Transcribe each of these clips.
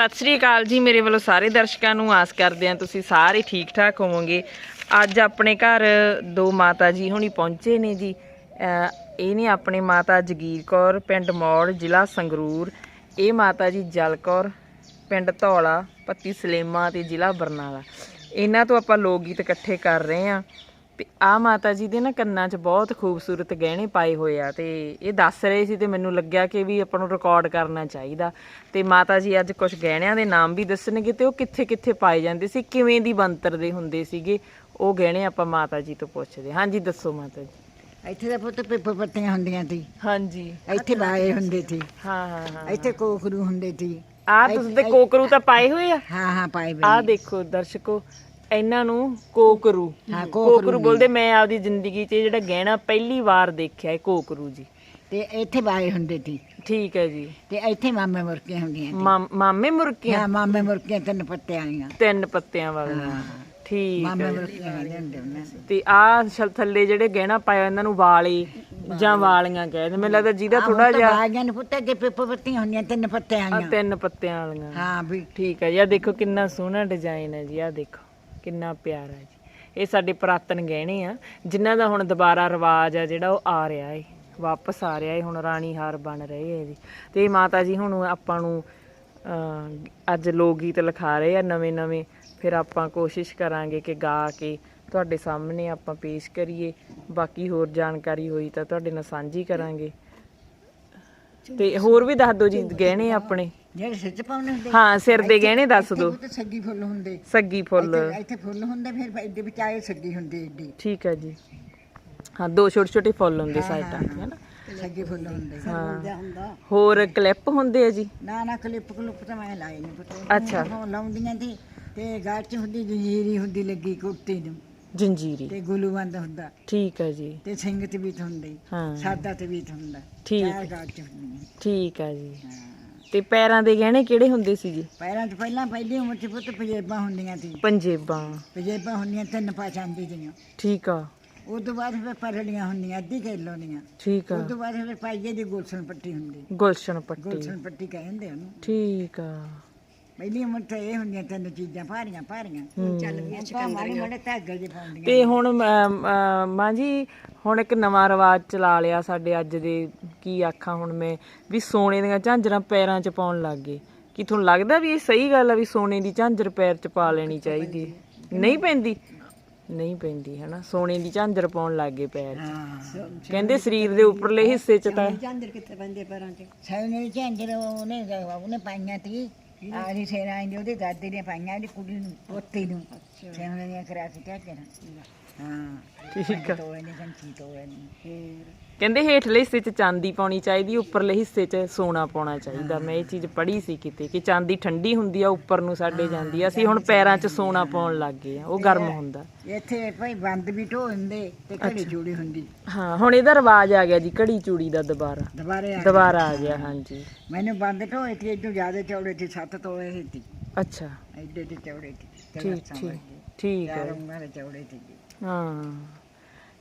ਸਤਿ ਸ੍ਰੀ ਅਕਾਲ ਜੀ, ਮੇਰੇ ਵੱਲੋਂ ਸਾਰੇ ਦਰਸ਼ਕਾਂ ਨੂੰ ਆਸ ਕਰਦੇ ਹਾਂ ਤੁਸੀਂ ਸਾਰੇ ਠੀਕ ਠਾਕ ਹੋਵੋਗੇ। ਅੱਜ ਆਪਣੇ ਘਰ ਦੋ ਮਾਤਾ ਜੀ ਹੁਣੀ ਪਹੁੰਚੇ ਨੇ ਜੀ। ਇਹ ਨੇ ਆਪਣੇ ਮਾਤਾ ਜਗੀਰ ਕੌਰ, ਪਿੰਡ ਮੌੜ, ਜ਼ਿਲ੍ਹਾ ਸੰਗਰੂਰ। ਇਹ ਮਾਤਾ ਜੀ ਜਲ ਕੌਰ, ਪਿੰਡ ਧੌਲਾ, ਪੱਤੀ ਸਲੇਮਾ ਤੇ ਜ਼ਿਲ੍ਹਾ ਬਰਨਾਲਾ। ਇਹਨਾਂ ਤੋਂ ਆਪਾਂ ਲੋਕ ਗੀਤ ਇਕੱਠੇ ਕਰ ਰਹੇ ਹਾਂ। ਤੇ ਆ ਮਾਤਾ ਜੀ ਦੇ ਨਾ ਕੰਨਾਂ 'ਚ ਬਹੁਤ ਖੂਬਸੂਰਤ ਗਹਿਣੇ ਪਾਏ ਹੋਏ ਆ ਤੇ ਇਹ ਦੱਸ ਰਹੇ ਸੀ ਤੇ ਮੈਨੂੰ ਲੱਗਿਆ ਕਿ ਵੀ ਆਪਾਂ ਨੂੰ ਰਿਕਾਰਡ ਕਰਨਾ ਚਾਹੀਦਾ। ਤੇ ਮਾਤਾ ਜੀ ਅੱਜ ਕੁਝ ਗਹਿਣਿਆਂ ਦੇ ਨਾਮ ਵੀ ਦੱਸਣਗੇ ਤੇ ਉਹ ਕਿੱਥੇ ਕਿੱਥੇ ਪਾਏ ਜਾਂਦੇ ਸੀ ਕਿਵੇਂ ਦੀ ਬੰਤਰ ਦੇ ਹੁੰਦੇ ਸੀਗੇ ਉਹ ਗਹਿਣੇ ਆਪਾਂ ਮਾਤਾ ਜੀ ਤੋਂ ਪੁੱਛਦੇ। ਹਾਂਜੀ ਦੱਸੋ ਮਾਤਾ ਜੀ। ਇੱਥੇ ਤਾਂ ਪੁੱਤ ਪਿੱਪ ਪੱਤੀਆਂ ਹੁੰਦੀਆਂ ਸੀ। ਹਾਂਜੀ। ਇੱਥੇ ਬਾਏ ਹੁੰਦੇ ਸੀ। ਹਾਂ ਹਾਂ ਹਾਂ ਇੱਥੇ ਕੋਕਰੂ ਹੁੰਦੇ ਸੀ। ਆ ਤੁਸੀਂ ਤੇ ਕੋਕਰੂ ਤਾਂ ਪਾਏ ਹੋਏ ਆ? ਹਾਂ ਹਾਂ ਪਾਏ ਵੇ ਆ ਦੇਖੋ ਦਰਸ਼ਕੋ ਇਹਨਾਂ ਨੂੰ ਕੋਕਰੂ। ਹਾਂ, ਕੋਕਰੂ ਕੋਕਰੂ ਬੋਲਦੇ ਮੈਂ ਆਪਦੀ ਜ਼ਿੰਦਗੀ 'ਚ ਇਹ ਜਿਹੜਾ ਗਹਿਣਾ ਪਹਿਲੀ ਵਾਰ ਦੇਖਿਆ ਹੈ ਕੋਕਰੂ ਜੀ। ਤੇ ਇੱਥੇ ਬਾਏ ਹੁੰਦੇ ਸੀ। ਠੀਕ ਹੈ ਜੀ। ਤੇ ਇੱਥੇ ਮਾਮੇ ਮੁਰਕੀਆਂ ਹੁੰਦੀਆਂ ਸੀ। ਮਾਮ- ਮਾਮੇ ਮੁਰਕੀਆਂ? ਹਾਂ ਮਾਮੇ ਮੁਰਕੀਆਂ ਤਿੰਨ ਪੱਤੇ ਆਈਆਂ ਤਿੰਨ ਪੱਤਿਆਂ ਵਾਲੀਆਂ। ਠੀਕ ਮਾਮੇ ਹੈ ਮੁਰਕੀਆਂ ਵਾਲੇ ਹੁੰਦੇ ਉਹਨਾਂ ਦੇ ਤੇ ਆ ਥੱਲੇ ਜਿਹੜੇ ਗਹਿਣਾ ਪਾਇਆ ਇਹਨਾਂ ਨੂੰ ਵਾਲੇ ਜਾਂ ਵਾਲੀਆਂ ਕਹਿੰਦੇ ਮੈਨੂੰ ਲੱਗਦਾ ਜਿਹਦਾ ਥੋੜਾ ਜਿਹਾ ਬਾਈਆਂ ਨੇ ਪੁੱਤ ਅੱਗੇ ਪਿੱਪ ਪੱਤੀਆਂ ਹੁੰਦੀਆਂ ਤਿੰਨ ਪੱਤੇ ਆਹ ਆਈਆਂ ਤਿੰਨ ਪੱਤਿਆਂ ਵਾਲੀਆਂ। ਹਾਂ ਵੀ ਠੀਕ ਹੈ ਜੀ। ਆ ਦੇਖੋ ਕਿੰਨਾ ਸੋਹਣਾ ਡਿਜ਼ਾਈਨ ਹੈ ਜੀ। ਆ ਦੇਖੋ। ਕਿੰਨਾ ਪਿਆਰਾ ਹੈ ਜੀ। ਇਹ ਸਾਡੇ ਪੁਰਾਤਨ ਗਹਿਣੇ ਆ, ਜਿਨ੍ਹਾਂ ਦਾ ਹੁਣ ਦੁਬਾਰਾ ਰਿਵਾਜ ਆ ਜਿਹੜਾ ਉਹ ਆ ਰਿਹਾ ਏ। ਵਾਪਸ ਆ ਰਿਹਾ ਏ, ਹੁਣ ਰਾਣੀ ਹਾਰ ਬਣ ਰਹੇ ਹੈ ਜੀ। ਤੇ ਇਹ ਮਾਤਾ ਜੀ ਹੁਣ ਆਪਾਂ ਨੂੰ ਅੱਜ ਲੋਕ ਗੀਤ ਲਿਖਾ ਰਹੇ ਆ ਨਵੇਂ ਨਵੇਂ। ਫਿਰ ਆਪਾਂ ਕੋਸ਼ਿਸ਼ ਕਰਾਂਗੇ ਕਿ ਗਾ ਕੇ ਤੁਹਾਡੇ ਸਾਹਮਣੇ ਆਪਾਂ ਪੇਸ਼ ਕਰੀਏ। ਬਾਕੀ ਹੋਰ ਜਾਣਕਾਰੀ ਹੋਈ ਤਾਂ ਤੁਹਾਡੇ ਨਾਲ ਸਾਂਝੀ ਕਰਾਂਗੇ। ਤੇ ਹੋਰ ਵੀ ਦੱਸ ਦਿਓ ਜੀ, ਗਹਿਣੇ ਆਪਣੇ। ਜਿਹੜੇ ਸਿੱਚ ਪਾਉਣੇ ਹੁੰਦੇ ਹਾਂ ਸਿਰ ਦੇ ਗਹਿਣੇ ਦੱਸ ਦਿਓ ਪੁੱਤ ਸੱਗੀ ਫੁੱਲ ਹੁੰਦੇ। ਸੱਗੀ ਫੁੱਲ। ਇੱਥੇ- ਇੱਥੇ ਫੁੱਲ ਹੁੰਦੇ ਫਿਰ ਇਹਦੇ ਵਿਚਾਲੇ ਸੱਗੀ ਹੁੰਦੀ ਏਡੀ। ਠੀਕ ਹੈ ਜੀ। ਹਾਂ ਦੋ ਛੋਟੇ ਛੋਟੇ ਫੁੱਲ ਹੁੰਦੇ ਸਾਈਡਾਂ ਤੇ ਹਨਾ ਸੱਗੀ ਫੁੱਲ ਹੁੰਦੇ। ਹਾਂ। ਹੋਰ ਕਲਿੱਪ ਹੁੰਦੇ ਆ ਜੀ? ਨਾ ਨਾ ਕਲਿੱਪ ਕਲੁੱਪ ਤਾਂ ਮੈਂ ਲਾਏ ਨਹੀਂ ਪਤਾ। ਅੱਛਾ। ਉਹ ਲਾਉਂਦੀਆਂ ਸੀ ਤੇ ਗਾਲ ਚ ਹੁੰਦੀ ਜੰਜੀਰੀ ਹੁੰਦੀ ਲੱਗੀ ਕੁੱਤੀ ਨੂੰ। ਜੰਜੀਰੀ। ਤੇ ਗੁਲੂਵੰਦ ਹੁੰਦਾ। ਠੀਕ ਹੈ ਜੀ। ਤੇ ਸਿੰਘ ਤੇ ਵੀ ਹੁੰਦੀ। ਹਾਂ। ਸਾਦਾ ਤੇ ਵੀ ਹੁੰਦਾ। ਠੀਕ ਚਾਰ ਗਾਲ ਚ ਹੁੰਦੀਆਂ। ਠੀਕ ਹੈ ਜੀ। ਹਾਂ। ਤੇ ਪੈਰਾਂ ਦੇ ਗਹਿਣੇ ਕਿਹੜੇ ਹੁੰਦੇ ਸੀ ਜੀ ਪੈਰਾਂ 'ਚ ਪਹਿਲਾਂ ਪਹਿਲੀ ਉਮਰ 'ਚ ਪੁੱਤ ਪਜੇਬਾਂ ਹੁੰਦੀਆਂ ਸੀ। ਪੰਜੇਬਾਂ। ਪਜੇਬਾਂ ਹੁੰਦੀਆਂ ਤਿੰਨ ਪਾਚਾਂਦੀ ਦੀਆਂ ਠੀਕ ਆ। ਉਸ ਤੋਂ ਬਾਅਦ ਫਿਰ ਪਰੜੀਆਂ ਹੁੰਦੀਆਂ ਅੱਧੀ ਕਿਲੋ ਦੀਆਂ। ਠੀਕ ਆ। ਉਸ ਤੋਂ ਬਾਅਦ ਫਿਰ ਪਾਈਏ ਦੀ ਗੁਲਸ਼ਨ ਪੱਟੀ ਹੁੰਦੀ। ਗੁਲਸ਼ਨ ਪੱਟੀ। ਗੁਲਸ਼ਨ ਪੱਟੀ ਕਹਿੰਦੇ ਉਹਨੂੰ। ਠੀਕ ਆ। ਪਹਿਲੀ ਉਮਰ 'ਚ ਇਹ ਹੁੰਦੀਆਂ ਤਿੰਨ ਚੀਜ਼ਾਂ ਭਾਰੀਆਂ ਭਾਰੀਆਂ। ਚੱਲ ਗਈਆਂ ਮਾੜੇ ਮਾੜੇ ਧਾਗੇ ਜਿਹੇ ਪਾਉਂਦੀਆਂ। ਤੇ ਹੁਣ ਮਾਂ ਜੀ ਹੁਣ ਇੱਕ ਨਵਾਂ ਰਿਵਾਜ ਚਲਾ ਲਿਆ ਸਾਡੇ ਅੱਜ ਦੇ ਕੀ ਆਖਾਂ ਹੁਣ ਮੈਂ ਵੀ ਸੋਨੇ ਦੀਆਂ ਝਾਂਜਰਾਂ ਪੈਰਾਂ 'ਚ ਪਾਉਣ ਲੱਗ ਗਏ। ਕੀ ਤੁਹਾਨੂੰ ਲੱਗਦਾ ਵੀ ਇਹ ਸਹੀ ਗੱਲ ਆ ਵੀ ਸੋਨੇ ਦੀ ਝਾਂਜਰ ਪੈਰ 'ਚ ਪਾ ਲੈਣੀ ਚਾਹੀਦੀ? ਨਹੀਂ ਪੈਂਦੀ? ਨਹੀਂ ਪੈਂਦੀ ਹਨਾ? ਸੋਨੇ ਦੀ ਝਾਂਜਰ ਪਾਉਣ ਲੱਗ ਗਏ ਪੈਰ 'ਚ। ਹਾਂ। ਕਹਿੰਦੇ ਸਰੀਰ ਦੇ ਉੱਪਰਲੇ ਹਿੱਸੇ 'ਚ ਤਾਂ ਚਾਂਦਰ ਕਿੱਥੇ ਪੈਂਦੇ ਪੈਰਾਂ 'ਚ? ਸੈਨੇ ਚਾਂਦਰ ਉਹਨੇ ਉਹਨੇ ਪਾਈਆਂ ਤੀ। ਸੇਨਾ ਆਂਦੀ ਉਹਦੇ ਦਾਦੇ ਨੇ ਪਾਈਆਂ ਉਹਦੀ ਕੁੜੀ ਨੂੰ ਪੋਤੀ ਨੂੰ। ਸੈਨੇ ਨੇ ਕਰਾ ਕੇ ਕਿਆ ਕਰਾਂ ਹਾਂ ਠੀਕ ਆ ਤੋਏ ਨੇ ਕੰਚੀ ਤੋਏ ਨੇ ਕਹਿੰਦੇ ਹੇਠਲੇ ਹਿੱਸੇ 'ਚ ਚਾਂਦੀ ਪਾਉਣੀ ਚਾਹੀਦੀ ਉੱਪਰਲੇ ਹਿੱਸੇ 'ਚ ਸੋਨਾ ਪਾਉਣਾ ਚਾਹੀਦਾ। ਮੈਂ ਇਹ ਚੀਜ਼ ਪੜ੍ਹੀ ਸੀ ਕਿਤੇ ਕਿ ਚਾਂਦੀ ਠੰਡੀ ਹੁੰਦੀ ਆ ਉੱਪਰ ਨੂੰ ਸਾਡੇ ਜਾਂਦੀ ਆ। ਅਸੀਂ ਹੁਣ ਪੈਰਾਂ 'ਚ ਸੋਨਾ ਪਾਉਣ ਲੱਗ ਗਏ ਆ ਉਹ ਗਰਮ ਹੁੰਦਾ। ਇੱਥੇ ਭਾਈ ਬੰਦ ਵੀ ਢੋ ਹੁੰਦੇ ਤੇ ਘੜੀ ਜੋੜੀ ਹੁੰਦੀ। ਹਾਂ ਹੁਣ ਇਹਦਾ ਰਿਵਾਜ ਆ ਗਿਆ ਜੀ ਘੜੀ ਚੂੜੀ ਦਾ ਦੁਬਾਰਾ। ਦੁਬਾਰੇ ਆ ਦੁਬਾਰਾ ਆ ਗਿਆ ਹਾਂਜੀ। ਮੈਨੂੰ ਬੰਦ ਢੋਏ ਤੇ ਇਦੋਂ ਜ਼ਿਆਦਾ ਚੌੜੇ ਤੇ ਸੱਤ ਤੋਏ ਸੀ ਤੀ ਅੱਛਾ। ਐਡੇ ਤੇ ਚੌੜੇ ਤੇ ਠੀਕ ਠੀਕ। ਠੀਕ ਹੈ। ਦੇ ਚੌੜੇ ਤੇ ਹਾਂ।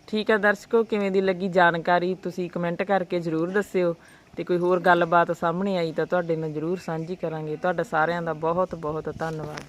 ਠੀਕ ਹੈ ਦਰਸ਼ਕੋ ਕਿਵੇਂ ਦੀ ਲੱਗੀ ਜਾਣਕਾਰੀ ਤੁਸੀਂ ਕਮੈਂਟ ਕਰਕੇ ਜਰੂਰ ਦੱਸਿਓ। ਤੇ ਕੋਈ ਹੋਰ ਗੱਲਬਾਤ ਸਾਹਮਣੇ ਆਈ ਤਾਂ ਤੁਹਾਡੇ ਨਾਲ ਜਰੂਰ ਸਾਂਝੀ ਕਰਾਂਗੇ। ਤੁਹਾਡਾ ਸਾਰਿਆਂ ਦਾ ਬਹੁਤ ਬਹੁਤ ਧੰਨਵਾਦ।